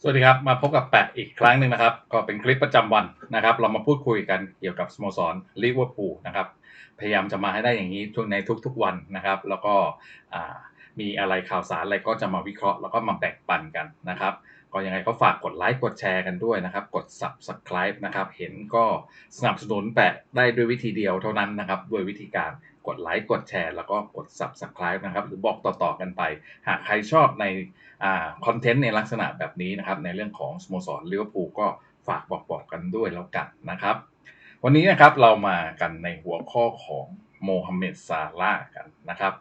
สวัสดีครับ มาพบกับแปะอีกครั้งหนึ่งนะครับ ก็เป็นคลิปประจำวันนะครับ เรามาพูดคุยกันเกี่ยวกับสโมสรลิเวอร์พูลนะครับ พยายามจะมาให้ได้อย่างนี้ทุกในทุกๆวันนะครับ แล้วก็มีอะไรข่าวสารอะไรก็จะมาวิเคราะห์แล้วก็มาแบ่งปันกันนะครับ ก็ยังไงก็ฝากกดไลค์กดแชร์กันด้วยนะครับ กด subscribe นะครับ เห็นก็สนับสนุนแปะได้ด้วยวิธีเดียวเท่านั้นนะครับด้วยวิธีการ กดไลค์กดแชร์แล้วก็กด subscribe นะครับ หรือบอกต่อๆกันไป หากใครชอบในคอนเทนต์ในลักษณะแบบนี้นะครับ ในเรื่องของสโมสรลิเวอร์พูลก็ฝากบอกบอกกันด้วยแล้วกันนะครับ วันนี้นะครับเรามากันในหัวข้อของโมฮัมเหม็ดซาลากันนะครับ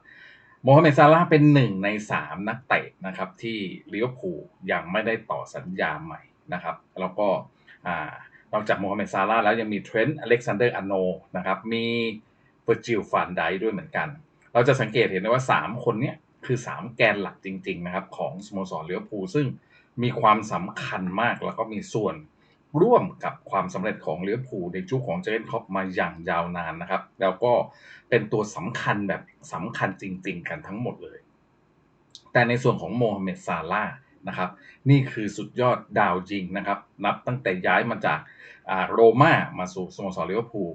โมฮัมเหม็ดซาลาเป็นหนึ่งในสามนักเตะนะครับที่ลิเวอร์พูลยังไม่ได้ต่อสัญญาใหม่นะครับแล้วก็อนอกจากโมฮัมเหม็ดซาลาแล้วยังมีเทรนต์อเล็กซานเดอร์อโนนะครับมี เวอร์จิลฟานไดด้วยเหมือนกัน เราจะสังเกตเห็นได้ว่า 3 คนเนี้ยคือ 3 แกนหลักจริง ๆ นะครับ ของสโมสรเลิเวอร์พูลซึ่งมีความสำคัญมากแล้วก็มีส่วนร่วมกับความสำเร็จของเลิเวอร์พูลในยุคของเจนค็อปมาอย่างยาวนานนะครับ แล้วก็เป็นตัวสำคัญแบบสำคัญจริง ๆ กันทั้งหมดเลย แต่ในส่วนของโมฮัมเหม็ดซาลานะครับนี่คือสุดยอดดาวยิงนะครับ นับตั้งแต่ย้ายมาจากอ่าโรม่ามาสู่สโมสรเลิเวอร์พูล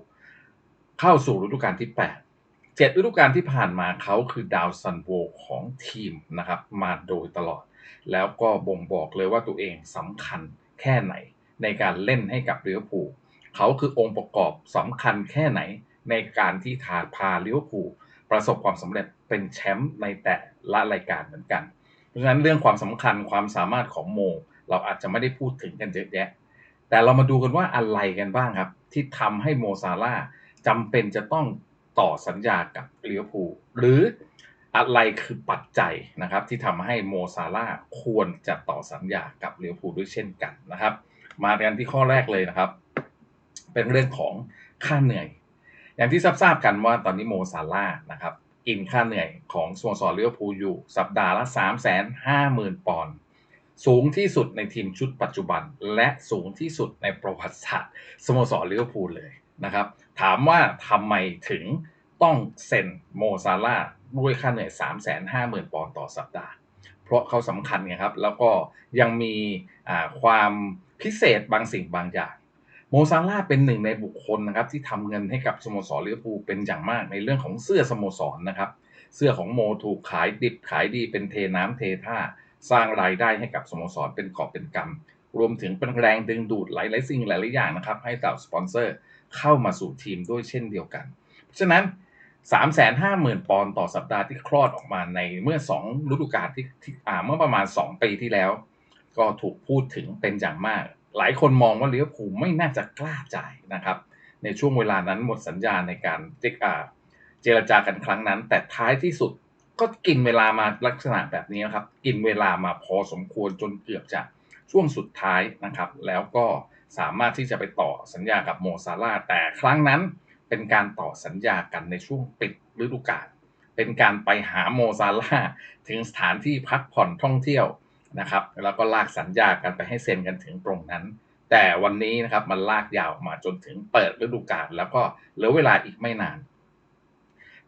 เข้าสู่ฤดูกาลที่8เจ็ดฤดูกาลที่ผ่านมาเขาคือดาวซันโวของทีมนะครับมาโดยตลอด แล้วก็บ่งบอกเลยว่าตัวเองสำคัญแค่ไหนในการเล่นให้กับลิเวอร์พูเขาคือองค์ประกอบสำคัญแค่ไหนในการที่ทาพาลิเวอร์พูประสบความสำเร็จเป็นแชมป์ในแต่ละรายการเหมือนกัน เพราะฉะนั้นเรื่องความสำคัญความสามารถของโม เราอาจจะไม่ได้พูดถึงกันเยอะแยะ แต่เรามาดูกันว่าอะไรกันบ้างครับ ที่ทำให้โมซาลา จำเป็นจะต้องต่อสัญญากับลิเวอร์พูลหรืออะไรคือปัจจัยนะครับที่ทำให้โมซาลาควรจะต่อสัญญากับลิเวอร์พูลด้วยเช่นกันนะครับ มากันที่ข้อแรกเลยนะครับ เป็นเรื่องของค่าเหนื่อย อย่างที่ทราบกันว่าตอนนี้โมซาลานะครับกินค่าเหนื่อยของสโมสรลิเวอร์พูลอยู่ สัปดาห์ละ 3 5 0 0 0 0 ปอนด์สูงที่สุดในทีมชุดปัจจุบัน และสูงที่สุดในประวัติศาสตร์สโมสรลิเวอร์พูลเลยนะครับ ถามว่าทำไมถึงต้องเซ็นโมซาลาด้วยค่าเหนื่อย 3 5 0 0 0 0 ปอนด์ต่อสัปดาห์ เพราะเขาสำคัญไงครับ แล้วก็ยังมีความพิเศษบางสิ่งบางอย่าง โมซาลาเป็นหนึ่งในบุคคลนะครับที่ทำเงินให้กับสโมสรลิเวอร์พูลเป็นอย่างมากในเรื่องของเสื้อสโมสรนะครับ เสื้อของโมถูกขายดิบขายดีเป็นเทน้ำเทท่า สร้างรายได้ให้กับสโมสรเป็นกอบเป็นกำรวมถึงเป็นแรงดึงดูดหลายๆสิ่งหลายๆอย่างนะครับให้กับสปอนเซอร์ เข้ามาสู่ทีมด้วยเช่นเดียวกัน เพราะฉะนั้น 350,000 ปอนด์ต่อสัปดาห์ที่คลอดออกมาในเมื่อ 2 ฤดูกาลที่ทอ่าเมื่อประมาณ 2 ปีที่แล้ว ก็ถูกพูดถึงเป็นอย่างมาก หลายคนมองว่าเลิเวอร์พูไม่น่าจะกล้าจ่ายนะครับ ในช่วงเวลานั้นหมดสัญญาในการเจอ่าเจรจากันครั้งนั้น แต่ท้ายที่สุดก็กินเวลามาลักษณะแบบนี้นะครับ กินเวลามาพอสมควรจนเกือบจะช่วงสุดท้ายนะครับ แล้วก็ สามารถที่จะไปต่อสัญญากับโมซาลาแต่ครั้งนั้นเป็นการต่อสัญญากันในช่วงปิดฤดูกาลเป็นการไปหาโมซาลาถึงสถานที่พักผ่อนท่องเที่ยวนะครับ แล้วก็ลากสัญญากันไปให้เซ็นกันถึงตรงนั้น แต่วันนี้นะครับมันลากยาวมาจนถึงเปิดฤดูกาลแล้วก็เหลือเวลาอีกไม่นาน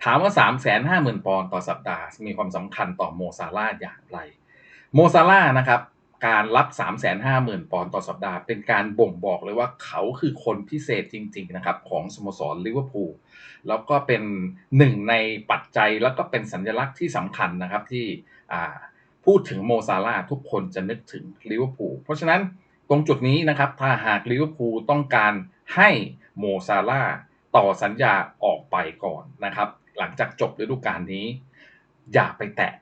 ถามว่า3 5 0 0 0 0ปอนด์ต่อสัปดาห์ มีความสำคัญต่อโมซาลาอย่างไรโมซาลานะครับ การรับ 3 5 0 0 0 0 ปอนด์ต่อสัปดาห์ เป็นการบ่งบอกเลยว่าเขาคือคนพิเศษจริง ๆ นะครับ ของสโมสรลิเวอร์พูลแล้วก็เป็นหนึ่งในปัจจัยแล้วก็เป็นสัญลักษณ์ที่สำคัญนะครับที่พูดถึงโมซาลาทุกคนจะนึกถึงลิเวอร์พูลเพราะฉะนั้นตรงจุดนี้นะครับถ้าหากลิเวอร์พูลต้องการให้โมซาลาต่อสัญญาออกไปก่อนนะครับ หลังจากจบฤดูกาลนี้ อย่าไปแตะ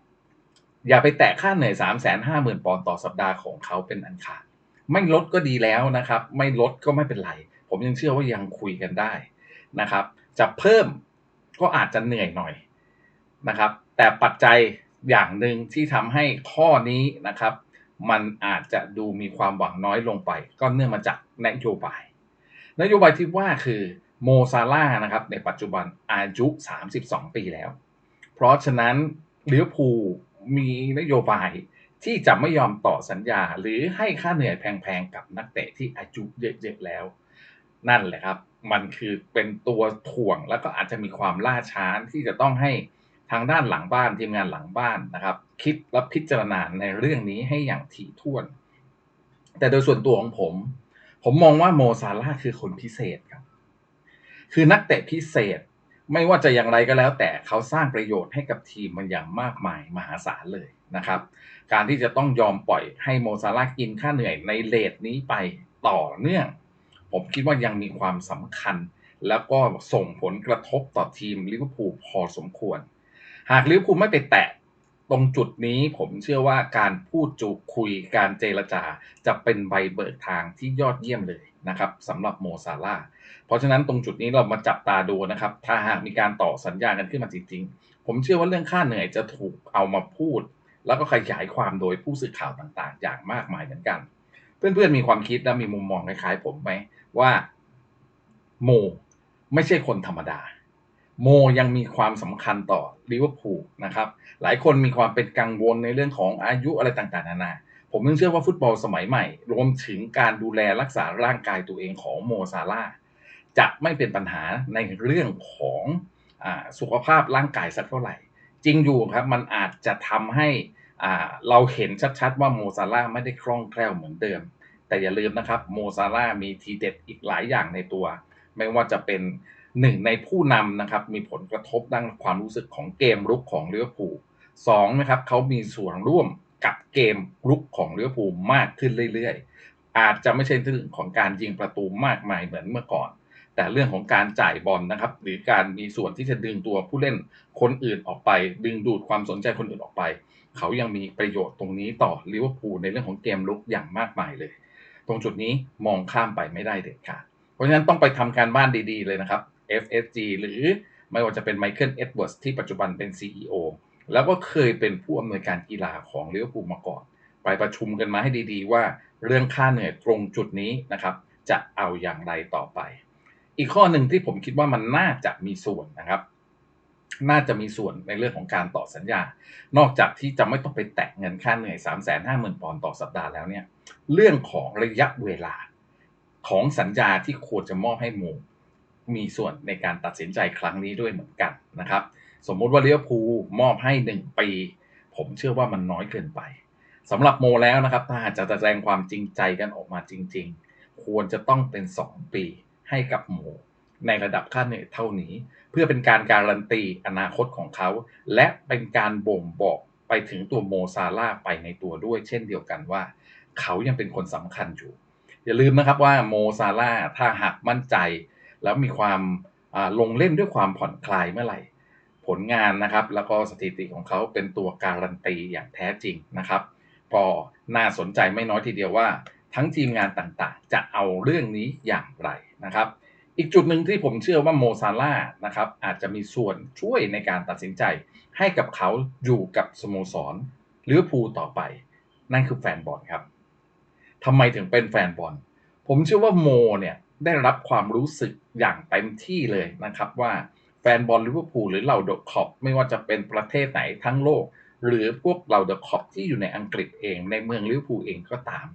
อย่าไปแตะค่าเหนื่อย3 5 0 0 0 0ปอนด์ต่อสัปดาห์ของเขาเป็นอันขาด ไม่ลดก็ดีแล้วนะครับ ไม่ลดก็ไม่เป็นไร ผมยังเชื่อว่ายังคุยกันได้นะครับ จะเพิ่มก็อาจจะเหนื่อยหน่อยนะครับ แต่ปัจจัยอย่างหนึ่งที่ทำให้ข้อนี้นะครับ มันอาจจะดูมีความหวังน้อยลงไป ก็เนื่องมาจากนโยบาย นโยบายที่ว่าคือโมซาลานะครับในปัจจุบันอายุ 32 ปีแล้ว เพราะฉะนั้นลิเวอร์พูล มีนโยบายที่จะไม่ยอมต่อสัญญา หรือให้ค่าเหนื่อยแพงๆกับนักเตะที่อายุเยอะๆแล้ว นั่นแหละครับ มันคือเป็นตัวถ่วงแล้วก็อาจจะมีความล่าช้าที่จะต้องให้ทางด้านหลังบ้านทีมงานหลังบ้านนะครับ คิดและพิจารณาในเรื่องนี้ให้อย่างถี่ถ้วน แต่โดยส่วนตัวของผม ผมมองว่าโมซาร่าคือคนพิเศษครับ คือนักเตะพิเศษ ไม่ว่าจะอย่างไรก็แล้ว แต่เขาสร้างประโยชน์ให้กับทีมมันอย่างมากมายมหาศาลเลยนะครับ การที่จะต้องยอมปล่อยให้โมซาร่ากินค่าเหนื่อยในเลทนี้ไปต่อเนื่อง ผมคิดว่ายังมีความสำคัญ แล้วก็ส่งผลกระทบต่อทีมลิเวอร์พูลพอสมควร หากลิเวอร์พูลไม่ไปแตะ ตรงจุดนี้ผมเชื่อว่าการพูดจูคุยการเจรจาจะเป็นใบเบิกทางที่ยอดเยี่ยมเลยนะครับสำหรับโมซาร่าเพราะฉะนั้นตรงจุดนี้เรามาจับตาดูนะครับ ถ้าหากมีการต่อสัญญากันขึ้นมาจริงๆ ผมเชื่อว่าเรื่องค่าเหนื่อยจะถูกเอามาพูด แล้วก็ขยายความโดยผู้สื่อข่าวต่างๆ อย่างมากมายเหมือนกัน เพื่อนๆมีความคิดและมีมุมมองคล้ายๆ ผมไหมว่าโมไม่ใช่คนธรรมดา โมยังมีความสำคัญต่อลิเวอร์พูลนะครับ หลายคนมีความเป็นกังวลในเรื่องของอายุอะไรต่างๆนานา ผมยังเชื่อว่าฟุตบอลสมัยใหม่ รวมถึงการดูแลรักษาร่างกายตัวเองของโมซาร่าจะไม่เป็นปัญหาในเรื่องของอสุขภาพร่างกายสักเท่าไหร่ จริงอยู่ครับมันอาจจะทำให้เราเห็นชัดๆ ว่าโมซาร่าไม่ได้คล่องแคล่วเหมือนเดิม แต่อย่าลืมนะครับโมซาร่ามีทีเด็ดอีกหลายอย่างในตัว ไม่ว่าจะเป็น หนึ่งในผู้นำนะครับมีผลกระทบด้านความรู้สึกของเกมรุกของลิเวอร์พูลสองนะครับเขามีส่วนร่วมกับเกมรุกของลิเวอร์พูลมากขึ้นเรื่อยๆ อาจจะไม่ใช่เรื่องของการยิงประตูมากมายเหมือนเมื่อก่อน แต่เรื่องของการจ่ายบอลนะครับ หรือการมีส่วนที่จะดึงตัวผู้เล่นคนอื่นออกไป ดึงดูดความสนใจคนอื่นออกไป เขายังมีประโยชน์ตรงนี้ต่อลิเวอร์พูลในเรื่องของเกมลุกอย่างมากมายเลย ตรงจุดนี้มองข้ามไปไม่ได้เด็ดขาดเพราะฉะนั้นต้องไปทำการบ้านดีๆเลยนะครับ FSG หรือไม่ว่าจะเป็นไมเคิลเอ็ดเวิร์สที่ปัจจุบันเป็น CEO แล้วก็เคยเป็นผู้อำนวยการกีฬาของเลิเวอร์พูลมาก่อน ไปประชุมกันมาให้ดีๆ ว่าเรื่องค่าเหนื่อยตรงจุดนี้นะครับ จะเอาอย่างไรต่อไป อีกข้อหนึ่งที่ผมคิดว่ามันน่าจะมีส่วนนะครับ น่าจะมีส่วนในเรื่องของการต่อสัญญา นอกจากที่จะไม่ต้องไปแตะเงินค่าเหนื่อย 3 5 0 0 0 0ปอนด์ต่อสัปดาห์แล้วเนี่ย เรื่องของระยะเวลาของสัญญาที่ควรจะมอบให้โม มีส่วนในการตัดสินใจครั้งนี้ด้วยเหมือนกันนะครับ สมมุติว่าเลี้ยวภูมอบให้ 1 ปี ผมเชื่อว่ามันน้อยเกินไปสำหรับโมแล้วนะครับ ถ้าจะแสดงความจริงใจกันออกมาจริง ๆ ควรจะต้องเป็น 2 ปีให้กับโมในระดับค่าเนื่ยเท่านี้ เพื่อเป็นการการันตีอนาคตของเขา และเป็นการบ่งบอกไปถึงตัวโมซาร่าไปในตัวด้วย เช่นเดียวกันว่า เขายังเป็นคนสำคัญอยู่ อย่าลืมนะครับว่าโมซาร่าถ้าหากมั่นใจ แล้วมีความลงเล่นด้วยความผ่อนคลายเมื่อไหร่ ผลงานนะครับ แล้วก็สถิติของเขาเป็นตัวการันตีอย่างแท้จริงนะครับ ก็น่าสนใจไม่น้อยทีเดียวว่า ทั้งทีมงานต่างๆ จะเอาเรื่องนี้อย่างไรนะครับ อีกจุดหนึ่งที่ผมเชื่อว่าโมซาร่านะครับอาจจะมีส่วนช่วยในการตัดสินใจ ให้กับเขาอยู่กับสโมสรหรือพูต่อไป นั่นคือแฟนบอลครับทำไมถึงเป็นแฟนบอลผมเชื่อว่าโมเนี่ย ได้รับความรู้สึกอย่างเต็มที่เลยนะครับ ว่าแฟนบอลลิเวอร์พูลหรือเหล่าเดอะคอปไม่ว่าจะเป็นประเทศไหนทั้งโลก หรือพวกเหล่าเดอะคอปที่อยู่ในอังกฤษเองในเมืองลิเวอร์พูลเองก็ตาม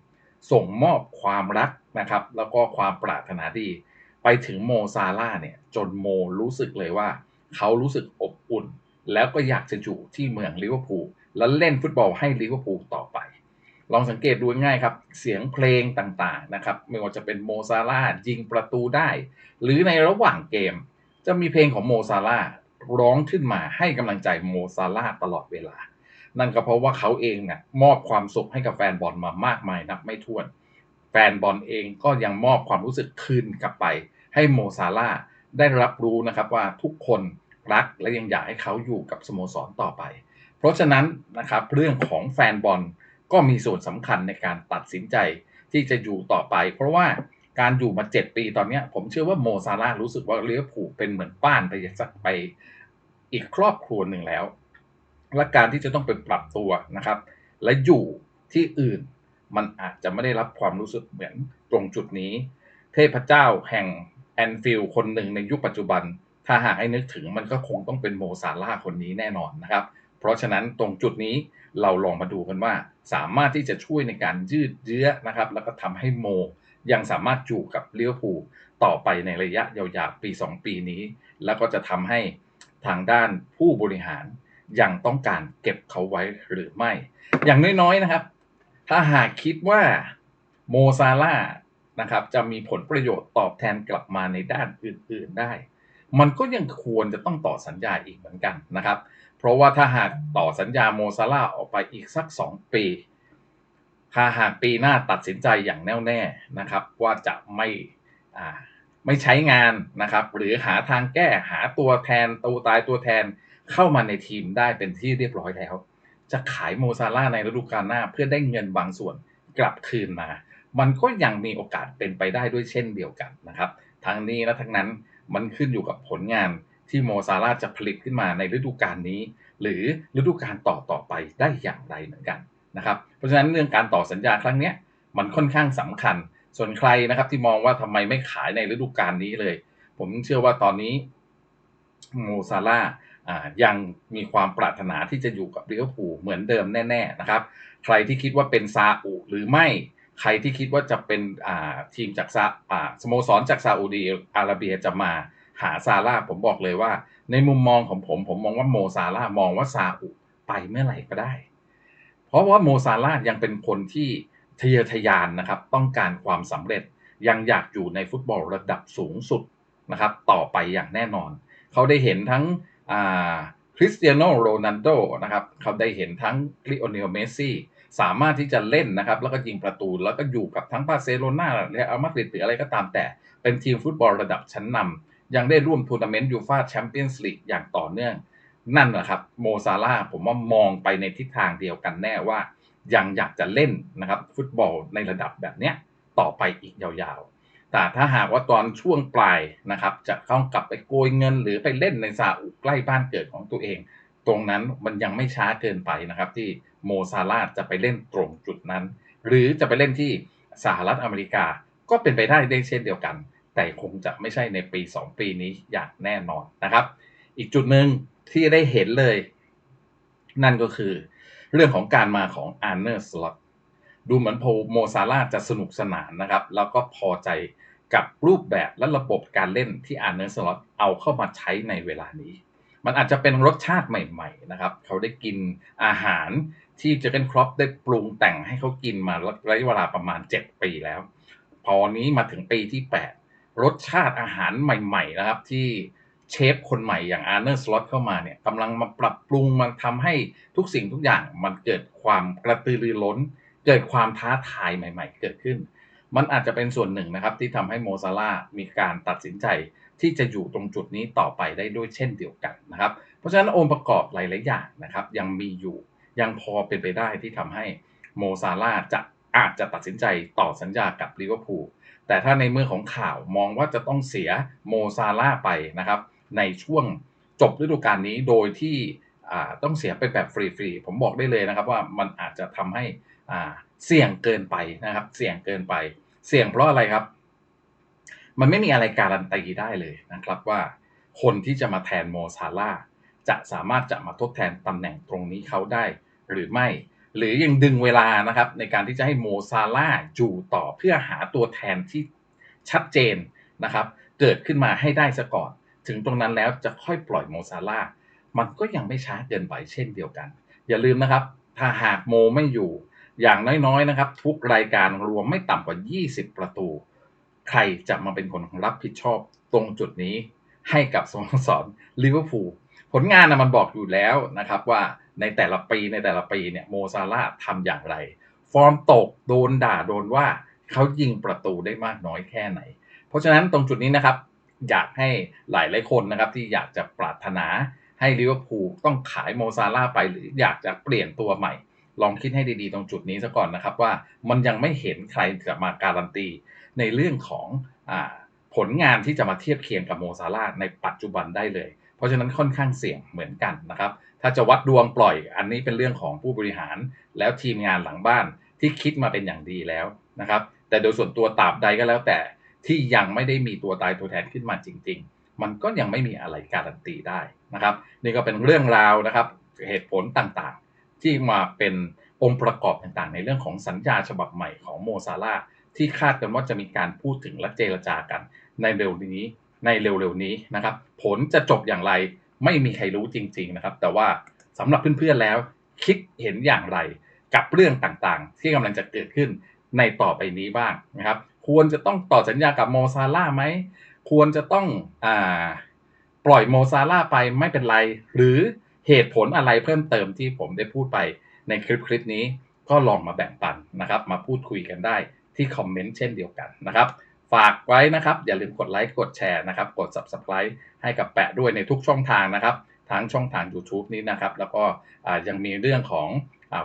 ส่งมอบความรักนะครับ แล้วก็ความปรารถนาดี ไปถึงโมซาร่าเนี่ยจนโมรู้สึกเลยว่า เขารู้สึกอบอุ่น แล้วก็อยากจะอยู่ที่เมืองลิเวอร์พูลและเล่นฟุตบอลให้ลิเวอร์พูลต่อไป ลองสังเกตดูง่ายครับ เสียงเพลงต่างๆนะครับ ไม่ว่าจะเป็นโมซาร่ายิงประตูได้ หรือในระหว่างเกม จะมีเพลงของโมซาร่าร้องขึ้นมาให้กำลังใจโมซาร่าตลอดเวลา นั่นก็เพราะว่าเขาเองเนี่ยมอบความสุขให้กับแฟนบอลมามากมายนับไม่ถ้วน แฟนบอลเองก็ยังมอบความรู้สึกคืนกลับไป ให้โมซาร่าได้รับรู้นะครับว่าทุกคนรักและยังอยากให้เขาอยู่กับสโมสรต่อไป เพราะฉะนั้นนะครับเรื่องของแฟนบอล ก็มีส่วนสำคัญในการตัดสินใจที่จะอยู่ต่อไป เพราะว่าการอยู่มา 7 ปีตอนนี้ผมเชื่อว่าโมซาร่ารู้สึกว่าเลี้ยวผูกเป็นเหมือนบ้านไปสักไปอีกครอบครัวหนึ่งแล้ว และการที่จะต้องไปปรับตัวนะครับ และอยู่ที่อื่นมันอาจจะไม่ได้รับความรู้สึกเหมือนตรงจุดนี้ เทพเจ้าแห่งแอนฟิลคนหนึ่งในยุคปัจจุบัน ถ้าหากให้นึกถึงมันก็คงต้องเป็นโมซาร่าคนนี้แน่นอนนะครับ เพราะฉะนั้นตรงจุดนี้ เราลองมาดูกันว่า สามารถที่จะช่วยในการยืดเยื้อนะครับ แล้วก็ทำให้โม ยังสามารถอยู่กับเลี้ยวผูต่อไปในระยะยาวๆปี 2 ปีนี้ แล้วก็จะทำให้ทางด้านผู้บริหารยังต้องการเก็บเขาไว้หรือไม่ อย่างน้อยๆนะครับ ถ้าหากคิดว่าโมซาร่านะครับจะมีผลประโยชน์ตอบแทนกลับมาในด้านอื่นๆได้ มันก็ยังควรจะต้องต่อสัญญาอีกเหมือนกันนะครับ ราะว่าถ้าหากต่อสัญญาโมซาร่าออกไปอีกสัก 2 ปี ถ้าหากปีหน้าตัดสินใจอย่างแน่วแน่นะครับ ว่าจะไม่ไม่ใช้งานนะครับ หรือหาทางแก้หาตัวแทนตัวตายตัวแทนเข้ามาในทีมได้เป็นที่เรียบร้อยแล้ว จะขายโมซาร่าในฤดูกาลหน้าเพื่อได้เงินบางส่วนกลับคืนมา มันก็ยังมีโอกาสเป็นไปได้ด้วยเช่นเดียวกันนะครับ ทั้งนี้และทั้งนั้นมันขึ้นอยู่กับผลงาน ที่โมซาร่าจะผลิตขึ้นมาในฤดูกาลนี้ หรือฤดูกาลต่อต่อไปได้อย่างไรเหมือนกันนะครับเพราะฉะนั้นเรื่องการต่อสัญญาครั้งนี้มันค่อนข้างสำคัญ ส่วนใครนะครับที่มองว่าทำไมไม่ขายในฤดูกาลนี้เลย ผมเชื่อว่าตอนนี้โมซาร่ายังมีความปรารถนาที่จะอยู่กับลิเวอร์พูลเหมือนเดิมแน่ๆนะครับ ใครที่คิดว่าเป็นซาอุหรือไม่ ใครที่คิดว่าจะเป็นทีมจากซาอ่าสโมสรจากซาอุดีอาระเบียจะมา หาซาร่าผมบอกเลยว่า ในมุมมองของผม ผมมองว่าโมซาร่ามองว่าซาอุไปเมื่อไหร่ก็ได้ เพราะว่าโมซาร่ายังเป็นคนที่ทะเยอทะยานนะครับ ต้องการความสำเร็จยังอยากอยู่ในฟุตบอลระดับสูงสุดนะครับ ต่อไปอย่างแน่นอน เขาได้เห็นทั้งคริสเตียโนโรนัลโดนะครับ เขาได้เห็นทั้งลิโอเนลเมสซี่สามารถที่จะเล่นนะครับ แล้วก็ยิงประตูแล้วก็อยู่กับทั้งบาร์เซโลนาและอัลมาดริดหรืออะไรก็ตามแต่เป็นทีมฟุตบอลระดับชั้นนำ ยังได้ร่วมทัวร์นาเมนต์ยูฟาแชมเปี้ยนส์ลีกอย่างต่อเนื่อง นั่นแหละครับโมซาร่าผมว่ามองไปในทิศทางเดียวกันแน่ว่า ยังอยากจะเล่นนะครับฟุตบอลในระดับแบบเนี้ยต่อไปอีกยาวๆ แต่ถ้าหากว่าตอนช่วงปลายนะครับ จะเข้ากลับไปโกยเงิน หรือไปเล่นในซาอุใกล้บ้านเกิดของตัวเอง ตรงนั้นมันยังไม่ช้าเกินไปนะครับ ที่โมซาร่าจะไปเล่นตรงจุดนั้น หรือจะไปเล่นที่สหรัฐอเมริกาก็เป็นไปได้ได้เช่นเดียวกัน แต่คงจะไม่ใช่ในปี 2 ปีนี้อย่างแน่นอนนะครับ อีกจุดหนึ่งที่ได้เห็นเลย นั่นก็คือ เรื่องของการมาของอาร์เนอร์สล็อตดูเหมือนโพโมซาร่าจะสนุกสนานนะครับ แล้วก็พอใจกับรูปแบบและระบบการเล่นที่อาร์เนอร์สล็อตเอาเข้ามาใช้ในเวลานี้ มันอาจจะเป็นรสชาติใหม่ ๆ นะครับ เขาได้กินอาหารที่เจอเกนครอปได้ปรุงแต่งให้เขากินมาระยะเวลาประมาณ 7 ปีแล้ว พอนี้มาถึงปีที่ 8 รสชาติอาหารใหม่ๆนะครับ ที่เชฟคนใหม่อย่างอาร์เนอร์สล็อตเข้ามาเนี่ยกำลังมาปรับปรุงมันทำให้ทุกสิ่งทุกอย่างมันเกิดความกระตือรือร้น เกิดความท้าทายใหม่ ๆ เกิดขึ้น มันอาจจะเป็นส่วนหนึ่งนะครับ ที่ทำให้โมซาร่ามีการตัดสินใจที่จะอยู่ตรงจุดนี้ต่อไปได้ด้วยเช่นเดียวกันนะครับ เพราะฉะนั้นองค์ประกอบหลายๆอย่างนะครับ ยังมีอยู่ยังพอเป็นไปได้ที่ทำให้โมซาร่าจะอาจจะตัดสินใจต่อสัญญากับลิเวอร์พูล แต่ถ้าในเมื่อของข่าวมองว่าจะต้องเสียโมซาร่าไปนะครับ ในช่วงจบฤดูกาลนี้โดยที่ต้องเสียไปแบบฟรีๆ ผมบอกได้เลยนะครับว่ามันอาจจะทำให้เสี่ยงเกินไปนะครับ เสี่ยงเกินไป เสี่ยงเพราะอะไรครับ มันไม่มีอะไรการันตีได้เลยนะครับว่าคนที่จะมาแทนโมซาร่าจะสามารถจะมาทดแทนตำแหน่งตรงนี้เขาได้หรือไม่ หรือยังดึงเวลานะครับ ในการที่จะให้โมซาร่าอยู่ต่อเพื่อหาตัวแทนที่ชัดเจนนะครับ เกิดขึ้นมาให้ได้ซะก่อน ถึงตรงนั้นแล้วจะค่อยปล่อยโมซาร่ามันก็ยังไม่ช้าเกินไปเช่นเดียวกัน อย่าลืมนะครับ ถ้าหากโมไม่อยู่ อย่างน้อยๆนะครับ ทุกรายการรวมไม่ต่ำกว่า 20 ประตู ใครจะมาเป็นคนรับผิดชอบตรงจุดนี้ให้กับสโมสรลิเวอร์พูลผลงานนะมันบอกอยู่แล้วนะครับว่า ในแต่ละปีในแต่ละปีเนี่ยโมซาร่าทำอย่างไร ฟอร์มตกโดนด่าโดนว่าเขายิงประตูได้มากน้อยแค่ไหน เพราะฉะนั้นตรงจุดนี้นะครับอยากให้หลายหลายคนนะครับที่อยากจะปรารถนาให้ลิเวอร์พูลต้องขายโมซาร่าไปหรืออยากจะเปลี่ยนตัวใหม่ ลองคิดให้ดีๆตรงจุดนี้ซะก่อนนะครับว่ามันยังไม่เห็นใครจะมาการันตี ในเรื่องของอผลงานที่จะมาเทียบเคียงกับโมซาร่าในปัจจุบันได้เลย เพราะฉะนั้นค่อนข้างเสี่ยงเหมือนกันนะครับ ถ้าจะวัดดวงปล่อยอันนี้เป็นเรื่องของผู้บริหาร แล้วทีมงานหลังบ้านที่คิดมาเป็นอย่างดีแล้วนะครับ แต่โดยส่วนตัวตราบใดก็แล้วแต่ที่ยังไม่ได้มีตัวตายตัวแทนขึ้นมาจริง ๆ มันก็ยังไม่มีอะไรการันตีได้นะครับ นี่ก็เป็นเรื่องราวนะครับเหตุผลต่างๆ ที่มาเป็นองค์ประกอบต่างๆ ในเรื่องของสัญญาฉบับใหม่ของโมซาร่าที่คาดกันว่าจะมีการพูดถึงและเจรจากันในเร็วนี้ ในเร็วๆนี้นะครับ ผลจะจบอย่างไรไม่มีใครรู้จริง ๆนะครับ แต่ว่าสำหรับเพื่อนๆแล้ว คิดเห็นอย่างไร กับเรื่องต่างๆ ที่กำลังจะเกิดขึ้นในต่อไปนี้บ้างนะครับ ควรจะต้องต่อสัญญากับโมซาร่าไหมควรจะต้องอปล่อยโมซาร่าไปไม่เป็นไร หรือเหตุผลอะไรเพิ่มเติมที่ผมได้พูดไปในคลิปคลิปนี้ก็ลองมาแบ่งปันนะครับ มาพูดคุยกันได้ที่คอมเมนต์เช่นเดียวกันนะครับ ฝากไว้นะครับ อย่าลืมกดไลค์กดแชร์นะครับ กด subscribe ให้กับแปะด้วยในทุกช่องทางนะครับ ทั้งช่องทาง YouTube นี้นะครับ แล้วก็ยังมีเรื่องของ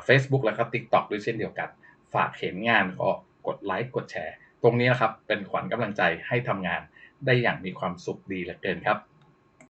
เฟซบุ๊กแล้วก็ TikTok ด้วยเช่นเดียวกัน ฝากเห็นงานก็กดไลค์กดแชร์ ตรงนี้นะครับเป็นขวัญกำลังใจให้ทำงานได้อย่างมีความสุขดีเหลือเกินครับ